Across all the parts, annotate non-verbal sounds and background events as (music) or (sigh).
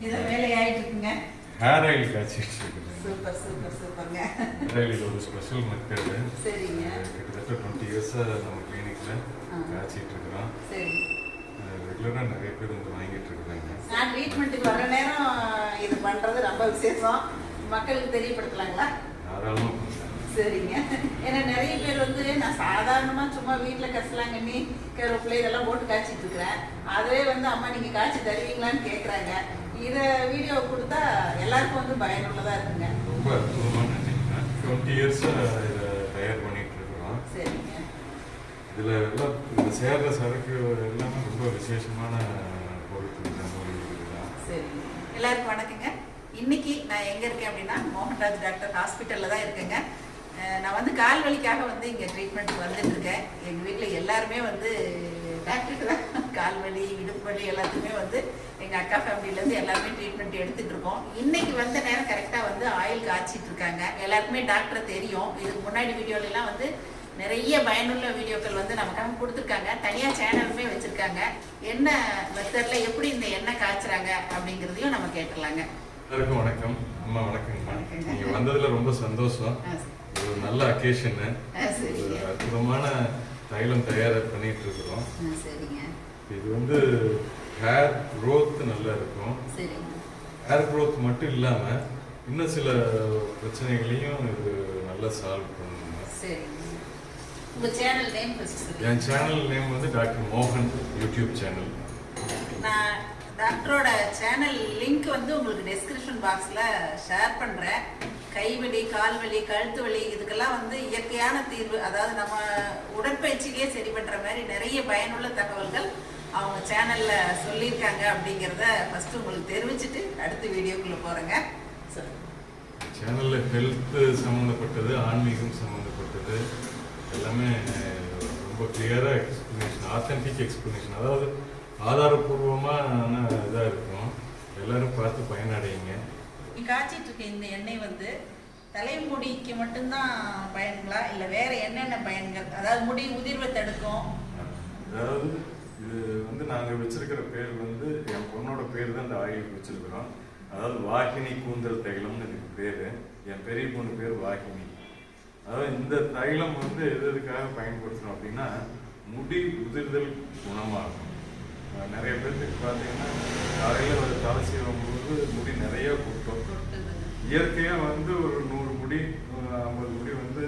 இது வேலையாயிட்டு இருக்குங்க hair oil காய்ச்சிட்டு இருக்குது சூப்பர் சூப்பர் சூப்பருங்க. ஹேர் ஆயில் ஒரு ஸ்பெஷல் மெத்தடு சரிங்க. கிட்டத்தட்ட டுவெண்ட்டி இயர்ஸாக நம்ம கிளினிக்கில் ஆ. காய்ச்சிட்டு இருக்கிறோம் சரி ரெகுலராக நிறைய பேர் வந்து வாங்கிட்டு இருக்கிறாங்க நான் ட்ரீட்மெண்ட்டுக்கு வர நேரம் இது பண்றது ரொம்ப விசேஷம். மக்களுக்கு தெரியப்படுத்தலாங்களா? தாராளமாக சரிங்க. ஏன்னா நிறைய பேர் வந்து நான் சாதாரணமா சும்மா வீட்டில் கசலாங்கண்ணி கருவேப்பிலை இதெல்லாம் போட்டு காய்ச்சிட்டு இருக்கிறேன் அதுவே வந்து அம்மா நீங்க காய்ச்சி தருவீங்களான்னு கேட்குறாங்க இதை வீடியோ கொடுத்தா எல்லாருக்கும் வந்து பயனுள்ளதா இருக்குங்க. ரொம்ப டுவெண்ட்டி இயர்ஸாக இதை தயார் பண்ணிட்டு இருக்கிறோம் சரிங்க. இதில் எல்லாம் இந்த சேர்ற சரக்கு எல்லாமே ரொம்ப விசேஷமான பொருட்கள் சரிங்க. எல்லாருக்கும் வணக்கங்க. இன்னைக்கு நான் எங்க இருக்கேன் அப்படின்னா மோகன்ராஜ் டாக்டர் ஹாஸ்பிட்டல்ல தான் இருக்கேங்க. நான் வந்து கால் வலிக்காக வந்து இங்க ட்ரீட்மெண்ட் வந்துட்டு இருக்கேன் எங்க வீட்ல எல்லாருமே வந்து டாக்டருக்கு தான் கால் வலி இடுப்பு வலி எல்லாத்துக்குமே வந்து எங்க அக்கா ஃபேமிலில இருந்து எல்லாருமே ட்ரீட்மெண்ட் எடுத்துட்டு இருக்கோம் இன்னைக்கு வந்த நேரம் கரெக்டா வந்து ஆயில் காய்ச்சிட்டு இருக்காங்க எல்லாருக்குமே டாக்டரை தெரியும். இதுக்கு முன்னாடி வீடியோல எல்லாம் வந்து நிறைய பயனுள்ள வீடியோக்கள் வந்து நமக்காக கொடுத்துருக்காங்க. தனியாக சேனலுமே வச்சுருக்காங்க. என்ன மெத்தடில் எப்படி இந்த எண்ணெய் காய்ச்சுறாங்க அப்படிங்கிறதையும் நம்ம கேட்டுடலாங்க. எல்லாருக்கும் வணக்கம். அம்மா வணக்கங்கம்மா. வணக்கங்க. நீங்கள் வந்ததில் ரொம்ப சந்தோஷம். ஒரு நல்ல அக்கேஷனு ஒரு அற்புதமான தைலம் தயார் பண்ணிட்டு இருக்கிறோம். இது வந்து ஹேர் growth நல்லா இருக்கும். ஹேர் growth மட்டும் இல்லாமல் இன்னும் சில பிரச்சனைகளையும் இது நல்லா சால்வ் பண்ணுங்க. என் சேனல் நேம் வந்து டாக்டர் மோகன் யூடியூப் சேனல் நான் டாக்டரோட சேனல் லிங்க் வந்து உங்களுக்கு டெஸ்கிரிப்ஷன் பாக்ஸில் ஷேர் பண்ணுறேன் கைவலி கால்வலி கழுத்து வலி இதுக்கெல்லாம் வந்து இயற்கையான தீர்வு அதாவது நம்ம உடற்பயிற்சியிலேயே சரி பண்ணுற மாதிரி நிறைய பயனுள்ள தகவல்கள் அவங்க சேனலில் சொல்லியிருக்காங்க அப்படிங்கிறத ஃபஸ்ட்டு உங்களுக்கு தெரிவிச்சுட்டு அடுத்த வீடியோக்குள்ளே போகிறேங்க சேனலில் ஹெல்த்து சம்மந்தப்பட்டது ஆன்மீகம் சம்மந்தப்பட்டது எல்லாமே ரொம்ப கிளியராக எக்ஸ்ப்ளனேஷன் ஆத்தென்டிக் எக்ஸ்ப்ளனேஷன் அதாவது ஆதாரபூர்வமான இதாக இருக்கும். எல்லோரும் பார்த்து பயனடையுங்க. காய்ச்சிட்டு இருக்க இந்த எண்ணெய் வந்து தலைமுடிக்கு மட்டும்தான் பயன்களா? இல்லை வேற என்னென்ன பயன்கள்? அதாவது முடி உதிர்வை தடுக்கும். அதாவது இது வந்து நாங்கள் வச்சிருக்கிற பேர் வந்து என் பொண்ணோட பேர் தான் இந்த ஆயில் வச்சிருக்கிறோம். அதாவது வாகினி கூந்தல் தைலம்னு இதுக்கு பேர். என் பெரிய பொண்ணு பேர் வாகினி. அதாவது இந்த தைலம் வந்து எது எதுக்காக பயன்படுத்துகிறோம் அப்படின்னா முடி உதிர்தல் குணமாகும். நிறைய பேர்த்துக்கு பார்த்தீங்கன்னா காலையில் ஒரு தலை போது முடி நிறைய கொட்டும். கொட்டுதுங்க. இயற்கையா வந்து ஒரு நூறு முடி ஐம்பது முடி வந்து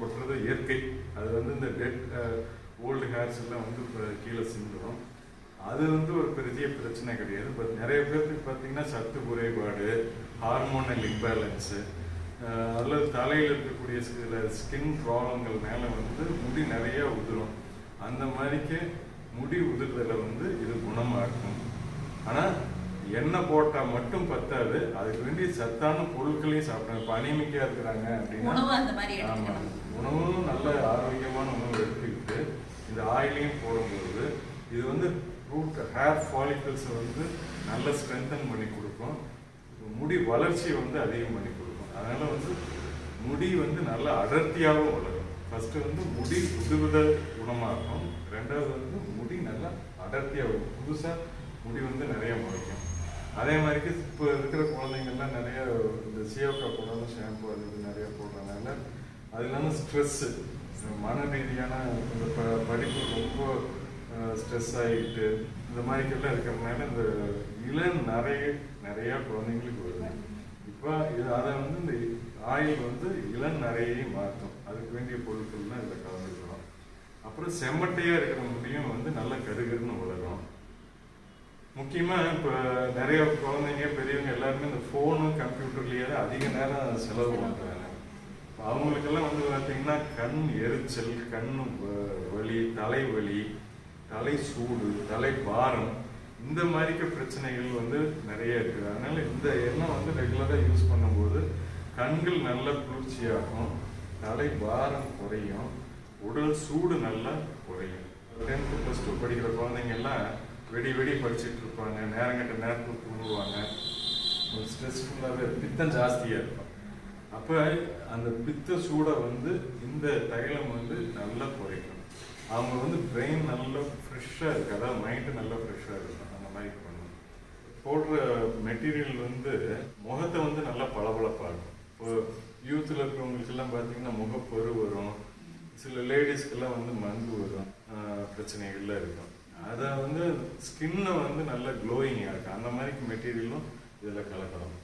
கொட்டுறது இயற்கை. அது வந்து இந்த டெட் ஓல்டு ஹேர்ஸ் எல்லாம் வந்து இப்ப கீழே சிந்துடும் அது வந்து ஒரு பெரிய பிரச்சனை கிடையாது. பட் நிறைய பேருக்கு பார்த்தீங்கன்னா சத்து குறைபாடு ஹார்மோனல் இம்பேலன்ஸு அல்லது தலையில் இருக்கக்கூடிய சில ஸ்கின் ப்ராப்ளங்கள் மேலே வந்து முடி நிறைய உதிரும். அந்த மாதிரிக்கு முடி உதிர்தலை வந்து இது குணமாக்கும் ஆனால் எண்ணெய் போட்டால் மட்டும் பத்தாது. அதுக்கு வேண்டிய சத்தான பொருட்களையும் சாப்பிடணும். இப்போ அனிமிக்காக இருக்கிறாங்க அப்படின்னா ஆமாம் உணவும் நல்ல ஆரோக்கியமான உணவு எடுத்துக்கிட்டு இந்த ஆயிலையும் போடும்போது இது வந்து ரூட் ஹேர் ஃபாலிகல்ஸை வந்து நல்ல ஸ்ட்ரென்தன் பண்ணி கொடுக்கும். முடி வளர்ச்சியை வந்து அதிகம் பண்ணி கொடுக்கும். அதனால வந்து முடி வந்து நல்ல அடர்த்தியாகவும் வளரும். ஃபர்ஸ்ட் வந்து முடி உதுவுதல் குணமாகும் ரெண்டாவது வந்து அடர்த்தியாக புதுசாக முடி வந்து நிறைய முளைக்கும். அதே மாதிரிக்கு இப்போ இருக்கிற குழந்தைங்கள்லாம் நிறைய இந்த சியோக்கா போடாத ஷாம்பு அது இது நிறைய போடுறதுனால அது இல்லாமல் ஸ்ட்ரெஸ்ஸு மன ரீதியான இந்த ப படிப்பு ரொம்ப ஸ்ட்ரெஸ் ஆகிட்டு இந்த மாதிரிக்கெல்லாம் இருக்கிறதுனால இந்த இளம் நிறைய நிறையா குழந்தைங்களுக்கு வருது. இப்போ இது அதை வந்து இந்த ஆயில் வந்து இளம் நிறையை மாற்றும். அதுக்கு வேண்டிய பொருட்கள்லாம் இதில் கலந்து அப்புறம் செம்மட்டையாக இருக்கிற முடியும் வந்து நல்ல கருகருன்னு வளரும். முக்கியமாக இப்போ நிறைய குழந்தைங்க பெரியவங்க எல்லாருமே இந்த ஃபோனு கம்ப்யூட்டர்லேயே தான் அதிக நேரம் செலவு பண்ணுறாங்க இப்போ அவங்களுக்கெல்லாம் வந்து பார்த்தீங்கன்னா கண் எரிச்சல் கண் வ- வலி தலைவலி தலை சூடு தலை பாரம் இந்த மாதிரிக்க பிரச்சனைகள் வந்து நிறைய இருக்குது அதனால இந்த எண்ணெய் வந்து ரெகுலராக யூஸ் பண்ணும்போது கண்கள் நல்ல குளிர்ச்சியாகும் தலை பாரம் குறையும். உடல் சூடு நல்லா குறையும். டென்த்து ப்ளஸ் டூ படிக்கிற குழந்தைங்க எல்லாம் வெடி வெடி படிச்சுட்டு இருப்பாங்க. நேரங்கட்ட நேரத்தில் தூங்குவாங்க. ஒரு ஸ்ட்ரெஸ்ஃபுல்லாகவே பித்தம் ஜாஸ்தியாக இருக்கும். அப்போ அந்த பித்த சூடை வந்து இந்த தைலம் வந்து நல்லா குறைக்கும். அவங்க வந்து பிரெயின் நல்லா ஃப்ரெஷ்ஷாக இருக்கு. அதாவது மைண்டு நல்லா ஃப்ரெஷ்ஷாக இருக்கும். அந்த மாதிரி பண்ணும். போடுற மெட்டீரியல் வந்து முகத்தை வந்து நல்லா பளபளப்பாகும். இப்போ யூத்தில் இருக்கிறவங்களுக்கெல்லாம் பார்த்தீங்கன்னா முகப்பொரு வரும். சில லேடிஸ்க்கெல்லாம் வந்து மங்கு வரும் பிரச்சனைகள்லாம் இருக்கும். அதை வந்து ஸ்கின்னை வந்து நல்லா க்ளோயிங்காக இருக்கும். அந்த மாதிரி மெட்டீரியலும் இதில் கலக்கலாம்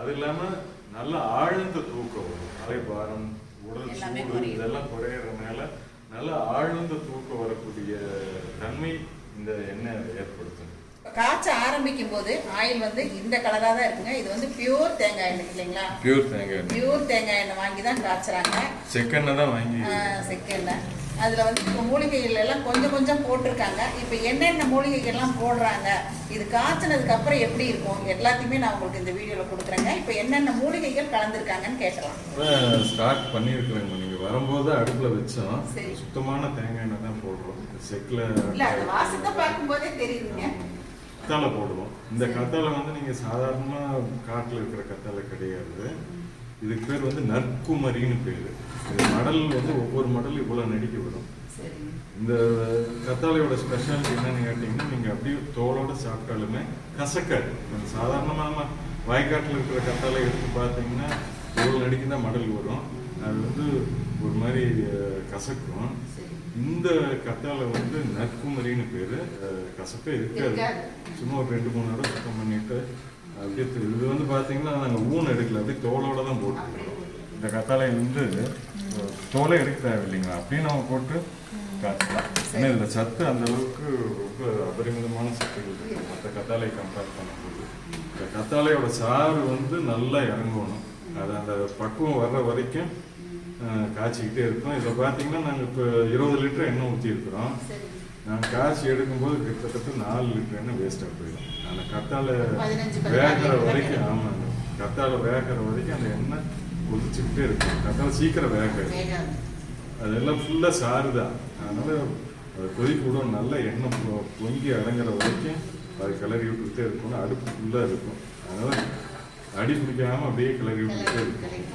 அது இல்லாமல் நல்ல ஆழ்ந்த தூக்கம் வரும். தலைபாரம் உடல் சூடு. இதெல்லாம் குறையறதுனால நல்ல ஆழ்ந்த தூக்கம் வரக்கூடிய தன்மை இந்த எண்ணெய் ஏற்படுத்தும் காய்ச்ச ஆரம்பிக்கும் போது ஆயில் வந்து இந்த கலரா தான் இருக்குங்க. இது வந்து பியூர் தேங்காய் எண்ணெய் இல்லைங்களா? பியூர் தேங்காய் எண்ணெய். பியூர் தேங்காய் எண்ணெய் வாங்கி தான் காய்ச்சறாங்க. செக்கெண்ணெய் தான் வாங்கி செகண்ட் அதுல வந்து இப்போ மூலிகைகள் எல்லாம் கொஞ்சம் கொஞ்சம் போட்டிருக்காங்க. இப்போ என்னென்ன மூலிகைகள்லாம் போடுறாங்க இது காய்ச்சினதுக்கு அப்புறம் எப்படி இருக்கும் எல்லாத்தையுமே நான் உங்களுக்கு இந்த வீடியோல கொடுக்குறேங்க. இப்போ என்னென்ன மூலிகைகள் கலந்துருக்காங்கன்னு கேட்கலாம். ஸ்டார்ட் பண்ணியிருக்கிறேங்க நீங்கள் வரும்போது அடுப்பில் வச்சோம். சுத்தமான தேங்காய் எண்ணெய் தான் போடுறோம். செக்கில் இல்ல அந்த வாசத்தை பார்க்கும்போதே தெரியுதுங்க. கத்தாழை போடுவோம். இந்த கத்தாழை வந்து நீங்கள் சாதாரணமாக காட்டில் இருக்கிற கத்தாழை கிடையாது. இதுக்கு பேர் வந்து நற்குமரின்னு பேர். இது மடல் வந்து ஒவ்வொரு மடல் இவ்வளோ நடிக்க வரும். இந்த கத்தாழையோட ஸ்பெஷாலிட்டி என்னன்னு கேட்டிங்கன்னா நீங்கள் அப்படியே தோலோட சாப்பிட்டாலுமே கசக்காது. சாதாரணமாக நம்ம வயக்காட்டில் இருக்கிற கத்தாழை எடுத்து பார்த்தீங்கன்னா தோல் நடிக்கு தான் மடல் வரும். அது வந்து ஒரு மாதிரி கசக்கும். இந்த கத்தாழை வந்து நற்குமரின்னு பேர் கசப்பே இருக்காது. இருக்காது. சும்மா ஒரு ரெண்டு மூணு தடவை சுத்தம் பண்ணிட்டு அப்படியே இது வந்து பார்த்தீங்கன்னா நாங்கள் ஊன் எடுக்கல. அப்படியே தோலோட தான் போட்டுருக்கோம். இந்த கத்தாழை வந்து தோலை எடுக்க தேவையில்லைங்க அப்படியே நம்ம போட்டு காய்ச்சலாம். ஏன்னா இதில் சத்து அந்த அளவுக்கு ரொம்ப அபரிமிதமான சத்துகள் இருக்கு. மற்ற கத்தாழை கம்பேர் பண்ணும்போது. இந்த கத்தாழையோட சாறு வந்து நல்லா இறங்கணும். அது அந்த பக்குவம் வர்ற வரைக்கும் காய்ச்சிக்கிட்டே இருக்கும். இதில் பார்த்தீங்கன்னா நாங்கள் இப்போ இருபது லிட்டர் எண்ணெய் ஊற்றிருக்கிறோம் நான் காய்ச்சி எடுக்கும்போது கிட்டத்தட்ட நாலு லிட்டர் எண்ணெய் வேஸ்ட்டாக போயிடும். அந்த கத்தாழை வேகிற வரைக்கும். ஆமாங்க கத்தாழை வேகிற வரைக்கும் அந்த எண்ணெய் கொதிச்சுக்கிட்டே இருக்கும். கத்தாழை சீக்கிரம் வேகாது. அதெல்லாம் ஃபுல்லாக சாறு தான். அதனால் அது கொதிக்க விடும் நல்ல எண்ணெய் பொங்கி அடங்குற வரைக்கும் அது கிளறி விட்டுக்கிட்டே இருக்கணும். அடுப்பு ஃபுல்லாக இருக்கும். அதனால் அடி பிடிக்காம அப்படியே கிளறி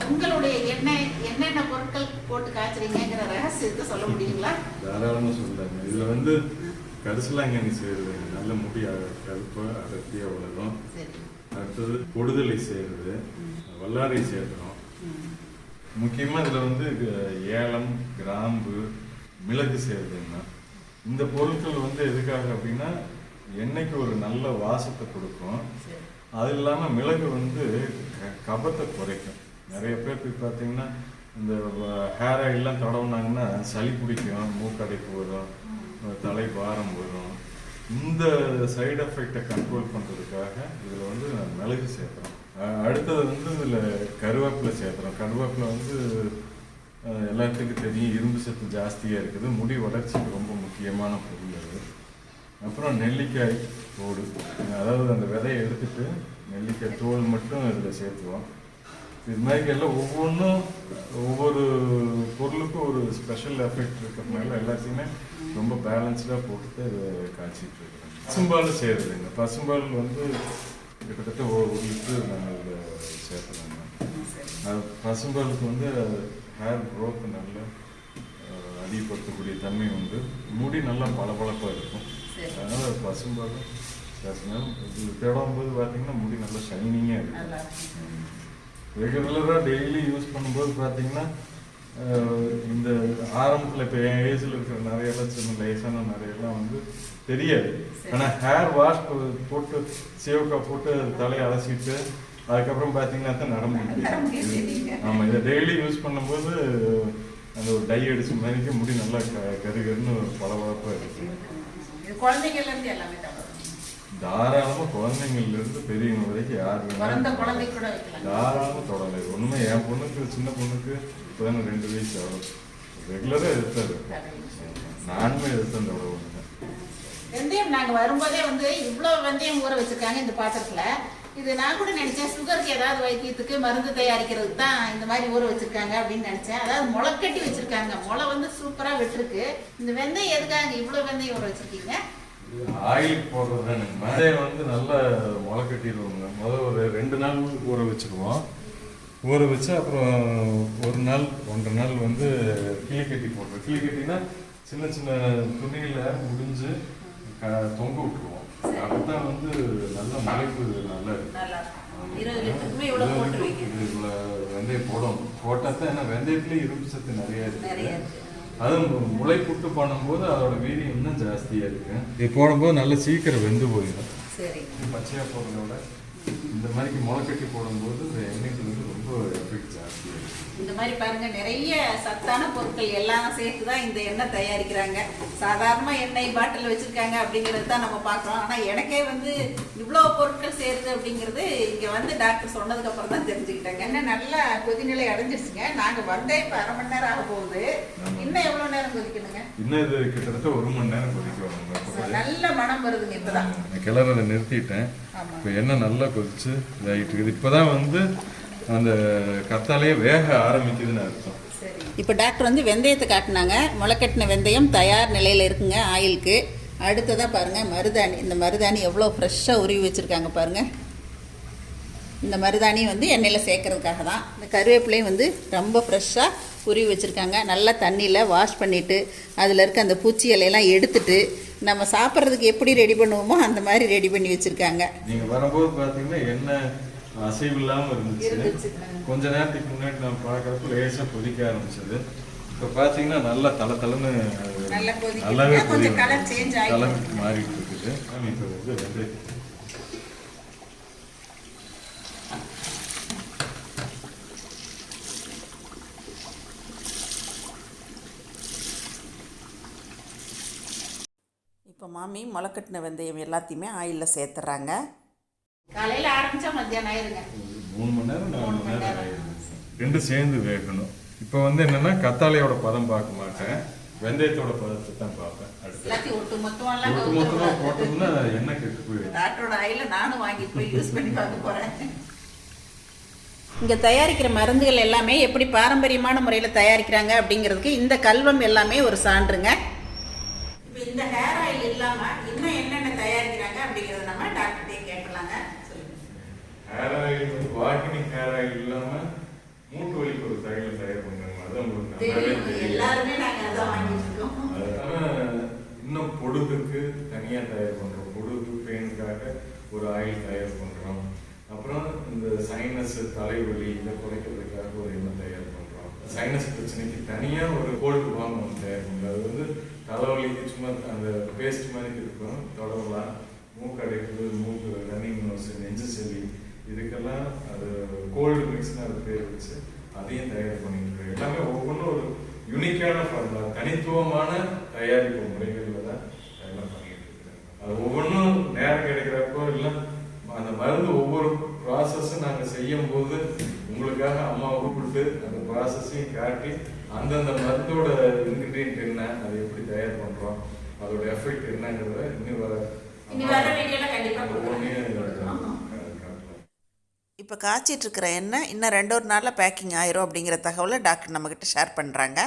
உங்களுடைய எண்ணெய் என்னென்ன பொருட்கள் போட்டு காய்ச்சறீங்கிற ரகசியத்தை சொல்ல (laughs) முடியுங்களா? தாராளமாக சொல்லலாங்க இதில் வந்து கரிசலாங்கண்ணி செய்கிறது நல்ல முடி கருப்பு அடர்த்தியாக வளரும் அடுத்தது பொடுதலை செய்கிறது வல்லாரை சேர்க்கிறோம். முக்கியமாக இதில் வந்து ஏலம் கிராம்பு மிளகு சேர்றதுன்னா இந்த பொருட்கள் வந்து எதுக்காக அப்படின்னா எண்ணெய்க்கு ஒரு நல்ல வாசத்தை கொடுக்கும். அது இல்லாமல் மிளகு வந்து க- கபத்தை குறைக்கும். நிறைய பேருக்கு பார்த்தீங்கன்னா இந்த ஹேர் ஆயிலெலாம் தடவுனாங்கன்னா சளி பிடிக்கும் மூக்கடைப்பு வரும் தலை பாரம் வரும். இந்த சைடு எஃபெக்டை கண்ட்ரோல் பண்ணுறதுக்காக இதில் வந்து மிளகு சேர்க்குறோம். அஹ் அடுத்தது வந்து இதில் கருவேப்பிலை சேர்க்குறோம். கருவேப்பிலை வந்து எல்லாத்துக்கும் தெரியும். இரும்பு சத்து ஜாஸ்தியாக இருக்குது. முடி வளர்ச்சிக்கு ரொம்ப முக்கியமான பொருள் அது. அப்புறம் நெல்லிக்காய் தோடு. அதாவது அந்த விதையை எடுத்துட்டு நெல்லிக்காய் தோல் மட்டும் இதில் சேர்த்துவோம். இது மாதிரி எல்லாம் ஒவ்வொன்றும் ஒவ்வொரு பொருளுக்கும் ஒரு ஸ்பெஷல் எஃபெக்ட் இருக்கிறதுனால எல்லாத்தையுமே ரொம்ப பேலன்ஸ்டாக போட்டுட்டு இதை காய்ச்சிட்டு இருக்கிறோம். பசும்பால் சேருதுங்க பசும்பால் வந்து கிட்டத்தட்ட ஒரு லிட்டர் நாங்கள் இதில் சேர்த்துறோங்க அது பசும்பாலுக்கு வந்து ஹேர் க்ரோத் நல்ல அதிகப்படுத்தக்கூடிய தன்மை உண்டு. முடி நல்லா பளபளப்பாக இருக்கும். அதனால் பசும்பால் சேர்த்தனால இது தேடும்போது பார்த்தீங்கன்னா முடி நல்லா ஷைனிங்காக இருக்கும். ரெகுலராக டெய்லி யூஸ் பண்ணும்போது பார்த்தீங்கன்னா இந்த ஆரம்பத்தில் இப்போ என் ஏஜில் இருக்கிற நிறையெல்லாம் சின்ன லேசான நிறையெல்லாம் வந்து தெரியாது. ஆனால் ஹேர் வாஷ் போட்டு சேவக்கா போட்டு தலையை அலசிட்டு அதுக்கப்புறம் பார்த்தீங்கன்னா தான் நட நர முடியும் முடியும் தெரியுங்க. ஆமாம் இதை டெய்லி யூஸ் பண்ணும்போது அந்த ஒரு டை அடிச்ச மாதிரிக்கு முடி நல்லா க கரு கருன்னு பளபளப்பாக இருக்கும் இது இருந்து எல்லாமே தவறு தாராளமாக குழந்தைங்கள்ல இருந்து பெரியவங்க வரைக்கும் யார் பிறந்த குழந்தை கூட வைக்கலாம். தாராளமாக தொடலை ஒன்றுமே என் பொண்ணுக்கு சின்ன பொண்ணுக்கு இப்போதானே ரெண்டு வயசு ஆகும் ரெகுலராக எடுத்தாரு நானுமே எடுத்தேன் அந்த உணவு. வெந்தயம் நாங்க வரும்போதே வந்து இவ்வளவு வெந்தயம் ஊற வச்சிருக்காங்க இந்த பாத்திரத்துல. இது நான் கூட நினைச்சேன். சுகருக்கு ஏதாவது வைத்தியத்துக்கு மருந்து தயாரிக்கிறதுக்கு தான் இந்த மாதிரி ஊற வச்சிருக்காங்க அப்படின்னு நினைச்சேன். அதாவது முளை கட்டி வச்சிருக்காங்க. முளை வந்து சூப்பரா விட்டுருக்கு. இந்த வெந்தயம் எதுக்காக இவ்வளவு வெந்தயம் ஊற வச்சிருக்கீங்க? ஆயில் போடுறது வெந்தயம் வந்து நல்லா முளை கட்டிடுவோங்க முதல்ல ஒரு ரெண்டு நாள் ஊற வச்சுருவோம். ஊற வச்சு அப்புறம் ஒரு நாள் ஒன்றரை நாள் வந்து கிளி கட்டி போடுறோம். கிளி கட்டினா சின்ன சின்ன துணியில் முடிஞ்சு க- தொங்க விட்டுருவோம். அப்பதான் வந்து நல்ல முளைப்பு நல்லா இருக்கு இருக்கும் போட்டு வெந்தயம் போடும் போட்டா தான் ஏன்னா வெந்தயத்துலயும் இரும்பு சத்து நிறைய இருக்கு அதுவும் முளைப்புட்டு பண்ணும்போது அதோட வீரியம் இன்னும் ஜாஸ்தியா இருக்கு. இது போடும்போது நல்ல சீக்கிரம் வெந்து போயிடும். சரி. இது பச்சையா போடுறத விட இந்த மாதிரி முளைக்கட்டி போடும்போது இந்த எண்ணெய்க்கு வந்து ரொம்ப எஃபெக்ட் ஜாஸ்தியா இருக்கு. இந்த மாதிரி பாருங்க நிறைய சத்தான பொருட்கள் எல்லாம் சேர்த்து தான் இந்த எண்ணெய் தயாரிக்கிறாங்க. சாதாரண எண்ணெய் பாட்டில் வச்சிருக்காங்க அப்படிங்கிறது தான் நம்ம பார்க்குறோம். ஆனால் எனக்கே வந்து இவ்வளோ பொருட்கள் சேருது அப்படிங்கிறது இங்கே வந்து டாக்டர் சொன்னதுக்கு அப்புறம் தான் தெரிஞ்சுக்கிட்டேங்க. எண்ணெய் நல்லா கொதிநிலை அடைஞ்சிருச்சுங்க. நாங்கள் வந்தே இப்போ அரை மணி நேரம் ஆக போகுது. இன்னும் எவ்வளோ நேரம் கொதிக்கணுங்க? இன்னும் இது கிட்டத்தட்ட ஒரு மணி நேரம் கொதிக்க வரணும் நல்ல மனம் வருதுங்க இப்போதான். கிளறதை நிறுத்திட்டேன். இப்போ எண்ணெய் நல்லா கொதிச்சு இதாகிட்டு இருக்குது. இப்போதான் வந்து அந்த கத்தாலேயே வேக ஆரம்பிக்குதுன்னு அர்த்தம். சரி. இப்போ டாக்டர் வந்து வெந்தயத்தை காட்டினாங்க. முளைக்கட்டின வெந்தயம் தயார் நிலையில் இருக்குங்க ஆயிலுக்கு. அடுத்ததாக பாருங்கள் மருதாணி. இந்த மருதாணி எவ்வளோ ஃப்ரெஷ்ஷாக உருவி வச்சுருக்காங்க பாருங்கள் இந்த மருதாணி வந்து எண்ணெயில் சேர்க்கறதுக்காக தான். இந்த கருவேப்பிலையும் வந்து ரொம்ப ஃப்ரெஷ்ஷாக உருவி வச்சுருக்காங்க. நல்லா தண்ணியில் வாஷ் பண்ணிவிட்டு அதில் இருக்க அந்த பூச்சி இலையெல்லாம் எடுத்துட்டு நம்ம சாப்பிட்றதுக்கு எப்படி ரெடி பண்ணுவோமோ அந்த மாதிரி ரெடி பண்ணி வச்சுருக்காங்க. நீங்க வரும்போது பாத்தீங்கன்னா எண்ணெய் அசைவு இல்லாம இருந்துச்சு. கொஞ்ச நேரத்துக்கு முன்னாடி நான் பார்க்கறப்ப லேசா கொதிக்க ஆரம்பிச்சது இப்ப பாத்தீங்கன்னா நல்லா தல தலன்னு நல்லா கொதிக்குது. நல்லாவே கொஞ்சம் கொதி colour change ஆயிடும். கலர் மாறிட்டு இருக்குது இப்ப வந்து வெந்தயம் இப்போ மாமி முளைக்கட்டின வெந்தயம் எல்லாத்தையுமே ஆயிலில் சேர்த்துறாங்க காலையில் ஆரம்பித்தா மத்தியானம் ஆயிருங்க. மூணு மணி நேரம் நாலு மூணு நேரம். ஆயிடுது ரெண்டும் சேர்ந்து வேகணும். இப்போ வந்து என்னன்னா கத்தாழையோட பதம் பார்க்க மாட்டேன். வெந்தயத்தோட பதத்தை தான் பார்ப்பேன். அடுத்து. எல்லாத்தையும் ஒட்டு மொத்தமெல்லாம் ஒட்டு மொத்தமா போட்டோம்னா எண்ணெய் கெட்டு போயிடும்? டாக்டரோட ஆயில நானும் வாங்கிட்டு போய் யூஸ் பண்ணி பார்க்க போறேன். இங்கே தயாரிக்கிற மருந்துகள் எல்லாமே எப்படி பாரம்பரியமான முறையில் தயாரிக்கிறாங்க அப்படிங்கிறதுக்கு இந்த கல்வம் எல்லாமே ஒரு சான்றுங்க. இப்போ இந்த ஹேர் ஆயில் இல்லாமல் இன்னும் என்னென்ன தயாரிக்கிறாங்க அப்படிங்கிறத நம்ம டாக்டர்கிட்டே கேட்கலாங்க சொல்லுங்க. வாக்கினிக் ஹேர் ஆயில் இல்லாம மூட்டு வலிக்கு ஒரு தைலம் தயார் பண்றாங்க அது உங்களுக்கு எல்லாருமே நாங்கள் அதான் வாங்கிட்டு இருக்கோம். இன்னும் பொடுகுக்கு தனியா தயார் பண்றோம். பொடுகு பெயினுக்காக ஒரு ஆயில் தயார் பண்றோம். அப்புறம் இந்த சைனஸ் தலைவலி இதை குறைக்கிறதுக்காக ஒரு எண்ணெய் தயார் பண்றோம். சைனஸ் பிரச்சனைக்கு தனியா ஒரு கோல்டு பாம் ஒன்று தயார் பண்றோம். அது வந்து தலைவலிக்கு சும்மா அந்த பேஸ்ட் மாதிரி இருக்கும். தொடரலாம் மூக்கடைப்பு மூக்கு ரன்னிங் நோஸ் நெஞ்சு சளி இதுக்கெல்லாம் அது கோல்டு மிக்ஸ்னு அது பேர் வச்சு அதையும் தயார் பண்ணிட்டு இருக்கோம். எல்லாமே ஒவ்வொன்றும் ஒரு யூனிக்கான ஃபார்முலா தனித்துவமான தயாரிப்பு முறைகள் தான் எல்லாம் பண்ணிட்டு இருக்காங்க அது ஒவ்வொன்றும் நேரம் கிடைக்கிறப்போ இல்லை அந்த மருந்து ஒவ்வொரு ப்ராசஸும் நாங்கள் செய்யும் போது உங்களுக்காக அம்மாவை கூப்பிட்டு அந்த ப்ராசஸையும் காட்டி அந்தந்த மருந்தோட இன்கிரீடியன்ட் என்ன அதை எப்படி தயார் பண்றோம் அதோட எஃபெக்ட் என்னங்கிறத இன்னும் வர இனி வர வீடியோல கண்டிப்பா கொடுக்குறேன். ஒவ்வொன்றையும் ஆமா. காட்டலாம் இப்போ காய்ச்சிட்டு இருக்கிற எண்ணெய் இன்னும் ரெண்டு ஒரு நாளில் பேக்கிங் ஆயிரும் அப்படிங்கிற தகவலை டாக்டர் நம்மக்கிட்ட ஷேர் பண்ணுறாங்க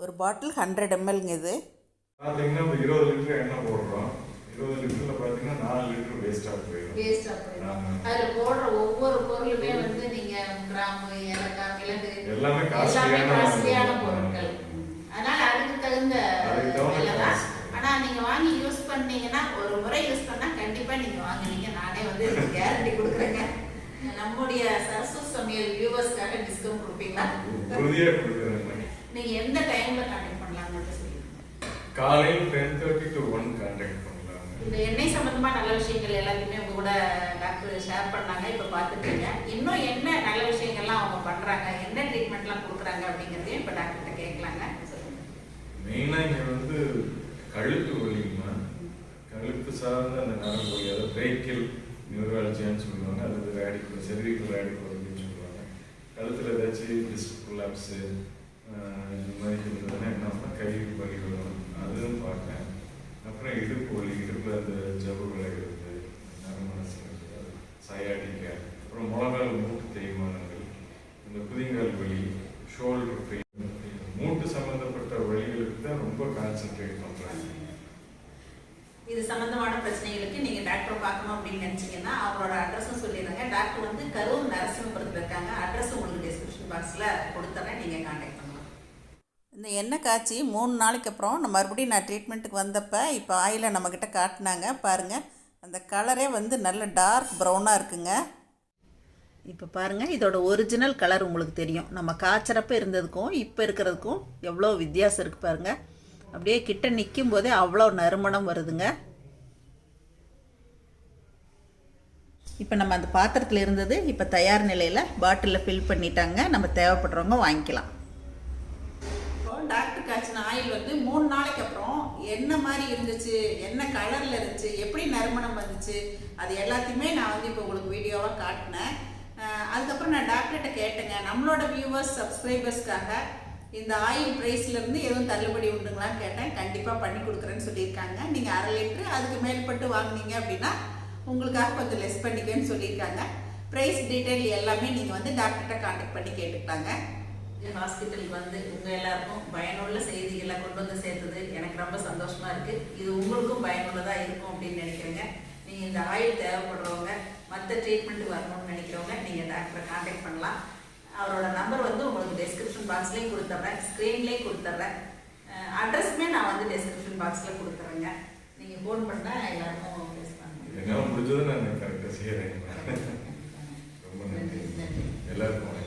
ஒரு பாட்டில் ஹண்ட்ரட் எம்எல்ங்க இது. பாத்தீங்கன்னா இப்போ இருபது லிட்டர் எண்ணெய் போடுறோம். இருபது லிட்டர்ல பாத்தீங்கன்னா நாலு லிட்டர் வேஸ்டா போயிடும். வேஸ்ட்டாக போயிடும். அதில் போடுற ஒவ்வொரு பொருளுமே வந்து நீங்கள் கிராம்பு ஏலக்காய் மிளகு எல்லாமே எல்லாமே காஸ்ட்லியான காஸ்ட்லியான பொருட்கள். அதனால அதுக்கு தகுந்த அதுக்கு தகுந்த விலை தான். ஆனால் நீங்கள் வாங்கி யூஸ் பண்ணீங்கன்னா ஒரு முறை யூஸ் பண்ணால் கண்டிப்பாக நீங்கள் வாங்குவீங்க. நானே வந்து கேரண்டி கொடுக்குறேங்க. நம்முடைய சரசு சமையல் வியூவர்ஸ்க்காக டிஸ்கவுண்ட் கொடுப்பீங்களா? உறுதியா கொடுக்குறேன் நீங்கள் எந்த டைமில் கான்டாக்ட் பண்ணலாம்னு மட்டும் சொல்லுங்க. காலையில் ten thirty to one contact பண்ணலாங்க இந்த எண்ணெய் சம்பந்தமா நல்ல விஷயங்கள் எல்லாத்தையுமே உங்க கூட டாக்டர் ஷேர் பண்ணாங்க இப்போ பார்த்துட்டீங்க. இன்னும் என்ன நல்ல விஷயங்கள்லாம் அவங்க பண்றாங்க என்ன ட்ரீட்மெண்ட்லாம் கொடுக்குறாங்க அப்படிங்கிறதையும் இப்போ டாக்டர்கிட்ட கேட்கலாங்க. மெயினா இங்க வந்து கழுத்து வலிங்கம்மா கழுத்து சார்ந்த அந்த நரம்பு அதாவது பிரேக்கில் நியூராலஜியான்னு சொல்லுவாங்க. அல்லது ரேடிக்கல் செரிவிக்கல் ரேடிக்கல் அப்படின்னு சொல்லுவாங்க. கழுத்தில் ஏதாச்சும் டிஸ்க் கொலாப்ஸு இந்த மாதிரி இருந்ததுன்னா என்ன கை வலி வரும் அதுவும் பார்த்தேன். அப்புறம் இடுப்பு வலி இடுப்பில் அந்த ஜவ்வு விளையிறது நரமனசு சயாட்டிக்க அப்புறம் முழங்கால் மூட்டு தேய்மானங்கள் இந்த புதிங்கால் வலி ஷோல்டர் பெயின் மூட்டு சம்பந்தப்பட்ட வழிகளுக்கு தான் ரொம்ப கான்சென்ட்ரேட் பண்றாங்க இது சம்பந்தமான பிரச்சனைகளுக்கு நீங்க டாக்டர் பார்க்கணும் அப்படின்னு நினைச்சீங்கன்னா அவங்களோட அட்ரஸும் சொல்லிடுங்க டாக்டர் வந்து பாக்ஸ்ல கொடுத்துறேன் நீங்க கான்டாக்ட் பண்ணலாம் இந்த எண்ணெய் காய்ச்சி மூணு நாளைக்கு அப்புறம் நான் மறுபடியும் நான் ட்ரீட்மெண்ட்டுக்கு வந்தப்போ இப்போ ஆயிலை நம்மக்கிட்ட காட்டினாங்க. பாருங்கள் அந்த கலரே வந்து நல்ல டார்க் ப்ரௌனாக இருக்குங்க. இப்போ பாருங்கள் இதோட ஒரிஜினல் கலர் உங்களுக்கு தெரியும். நம்ம காய்ச்சறப்ப இருந்ததுக்கும் இப்போ இருக்கிறதுக்கும் எவ்வளோ வித்தியாசம் இருக்குது பாருங்கள் அப்படியே கிட்ட நிற்கும் போதே அவ்வளோ நறுமணம் வருதுங்க. இப்போ நம்ம அந்த பாத்திரத்தில் இருந்தது இப்போ தயார் நிலையில் பாட்டிலில் ஃபில் பண்ணிட்டாங்க. நம்ம தேவைப்படுறவங்க வாங்கிக்கலாம். டாக்டர் காய்ச்சின ஆயில் வந்து மூணு நாளைக்கு அப்புறம் என்ன மாதிரி இருந்துச்சு? என்ன கலரில் இருந்துச்சு? எப்படி நறுமணம் வந்துச்சு? அது எல்லாத்தையுமே நான் வந்து இப்போ உங்களுக்கு வீடியோவாக காட்டினேன். அதுக்கப்புறம் நான் டாக்டர்கிட்ட கேட்டேங்க. நம்மளோட வியூவர்ஸ் சப்ஸ்கிரைபர்ஸ்க்காக இந்த ஆயில் ப்ரைஸ்லேருந்து எதுவும் தள்ளுபடி உண்டுங்களான்னு கேட்டேன். கண்டிப்பாக பண்ணி கொடுக்குறேன்னு சொல்லியிருக்காங்க. நீங்கள் அரை லிட்ரு அதுக்கு மேற்பட்டு வாங்குனீங்க அப்படின்னா உங்களுக்காக கொஞ்சம் லெஸ் பண்ணிக்கன்னு சொல்லியிருக்காங்க. ப்ரைஸ் டீட்டெயில் எல்லாமே நீங்கள் வந்து டாக்டர்கிட்ட கான்டாக்ட் பண்ணி கேட்டுக்கிட்டாங்க. ஹாஸ்பிட்டல் வந்து உங்கள் எல்லாருக்கும் பயனுள்ள செய்திகளை கொண்டு வந்து சேர்த்தது. எனக்கு ரொம்ப சந்தோஷமாக இருக்குது இது உங்களுக்கும் பயனுள்ளதாக இருக்கும் அப்படின்னு நினைக்கிறேங்க. நீங்கள் இந்த ஆயில் தேவைப்படுறவங்க மற்ற ட்ரீட்மெண்ட் வரணும்னு நினைக்கிறவங்க நீங்கள் டாக்டரை கான்டாக்ட் பண்ணலாம். அவரோட நம்பர் வந்து உங்களுக்கு டெஸ்கிரிப்ஷன் பாக்ஸ்லேயும் கொடுத்துட்றேன் ஸ்க்ரீன்லேயும் கொடுத்துட்றேன் அட்ரஸுமே நான் வந்து டெஸ்கிரிப்ஷன் பாக்ஸில் கொடுத்துட்றேங்க நீங்கள் ஃபோன் பண்ணால் எல்லாருக்கும் என்னால் முடிஞ்சதும் நான் கரெக்டாக செய்கிறேன் ரொம்ப நன்றி. எல்லாருக்கும்